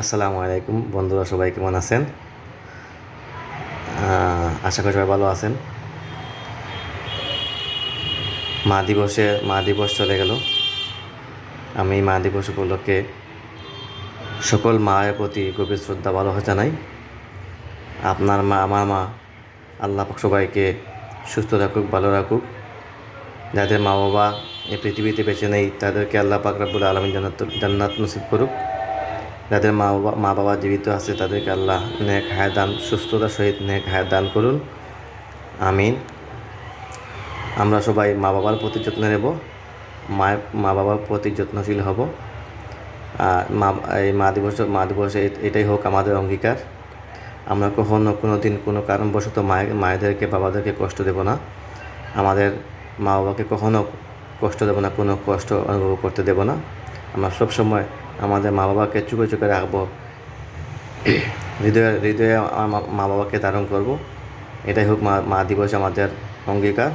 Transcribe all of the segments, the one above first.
আসসালামু আলাইকুম। বন্ধুরা, সবাই কেমন আছেন? আশা করি সবাই ভালো আছেন। মা দিবসে, মা দিবস চলে গেল। আমি মা দিবস উপলক্ষে সকল মায়ের প্রতি গভীর শ্রদ্ধা, ভালোবাসা জানাই। আপনার মা, আমার মা, আল্লাহ সবাইকে সুস্থ রাখুক, ভালো রাখুক। যাদের মা বাবা এই পৃথিবীতে বেঁচে নেই, তাদেরকে আল্লাহ পাক রাব্বুল আলমিন জান্নাত জান্নাত নসিব করুক। যাদের মা বাবা মা বাবা জীবিত আছে, তাদেরকে আল্লাহ নেক হায়াত দান, সুস্থতার সহিত নেক হায়াত দান করুন। আমিন। আমরা সবাই মা বাবার প্রতি যত্ন নেব। মায়ের মা বাবার প্রতি যত্নশীল হব। আর মা এই মা দিবস মা দিবস এটাই হোক আমাদের অঙ্গীকার। আমরা কখনো কোনো দিন কোনো কারণবশত মায়ের মায়েদেরকে, বাবাদেরকে কষ্ট দেব না। আমাদের মা বাবাকে কখনো কষ্ট দেব না, কোনো কষ্ট অনুভব করতে দেব না। আমরা সবসময় আমাদের মা বাবাকে চুপে চুপে রাখব। হৃদয়ে হৃদয়ে আমার মা- বাবাকে ধারণ করব। এটাই হোক মা মা দিবস আমাদের অঙ্গীকার।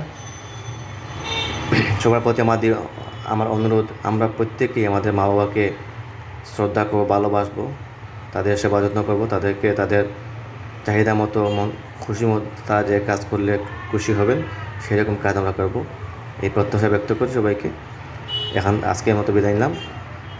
সবার প্রতি আমাদের আমার অনুরোধ, আমরা প্রত্যেকেই আমাদের মা বাবাকে শ্রদ্ধা করব, ভালোবাসবো, তাদের সেবা যত্ন করব, তাদেরকে তাদের চাহিদা মতো, মন খুশি মতো তারা যে কাজ করলে খুশি হবেন, সেরকম কাজ আমরা করব। এই প্রত্যাশা ব্যক্ত করি সবাইকে। এখন আজকের মতো বিদায় নিলাম।